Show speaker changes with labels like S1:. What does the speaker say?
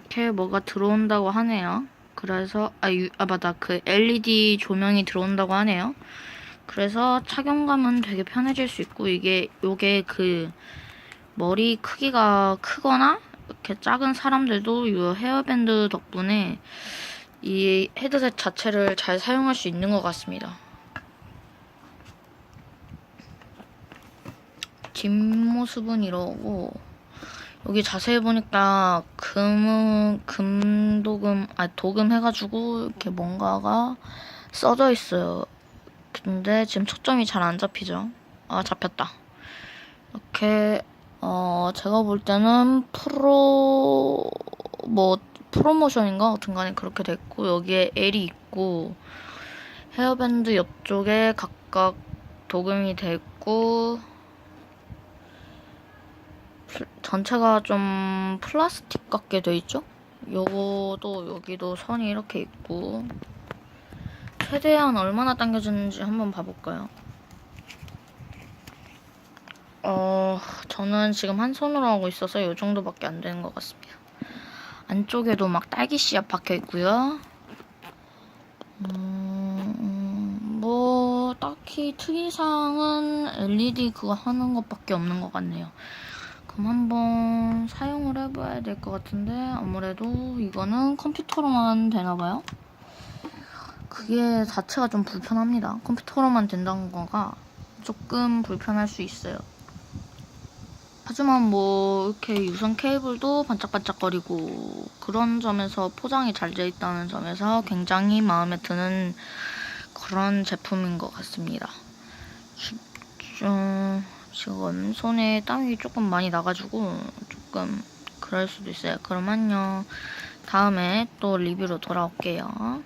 S1: 이렇게 뭐가 들어온다고 하네요. 그래서 아, 유, 아 맞다 그 LED 조명이 들어온다고 하네요. 그래서 착용감은 되게 편해질 수 있고 이게 요게 그 머리 크기가 크거나 이렇게 작은 사람들도 이 헤어밴드 덕분에 이 헤드셋 자체를 잘 사용할 수 있는 것 같습니다. 뒷모습은 이러고 여기 자세히 보니까 금 금도금 아 도금 해가지고 이렇게 뭔가가 써져 있어요. 근데 지금 초점이 잘 안 잡히죠. 아 잡혔다. 이렇게 어 제가 볼 때는 프로 뭐 프로모션인가 같은 간에 그렇게 됐고 여기에 L이 있고 헤어밴드 옆쪽에 각각 도금이 플- 전체가 좀 플라스틱 같게 돼 있죠? 요거도 여기도 선이 이렇게 있고 최대한 얼마나 당겨지는지 한번 봐볼까요? 어, 저는 지금 한 손으로 하고 있어서 이 정도밖에 안 되는 것 같습니다. 안쪽에도 막 딸기 씨앗 박혀 있고요. 음, 뭐 딱히 특이사항은 LED 그거 하는 것밖에 없는 것 같네요. 그럼 한번 사용을 해봐야 될 것 같은데 아무래도 이거는 컴퓨터로만 되나 봐요. 그게 자체가 좀 불편합니다. 컴퓨터로만 된다는 거가 조금 불편할 수 있어요. 하지만 뭐 이렇게 유선 케이블도 반짝반짝거리고 그런 점에서 포장이 잘돼 있다는 점에서 굉장히 마음에 드는 그런 제품인 것 같습니다. 주- 좀 지금 손에 땀이 조금 많이 나가지고 조금 그럴 수도 있어요. 그럼 안녕. 다음에 또 리뷰로 돌아올게요.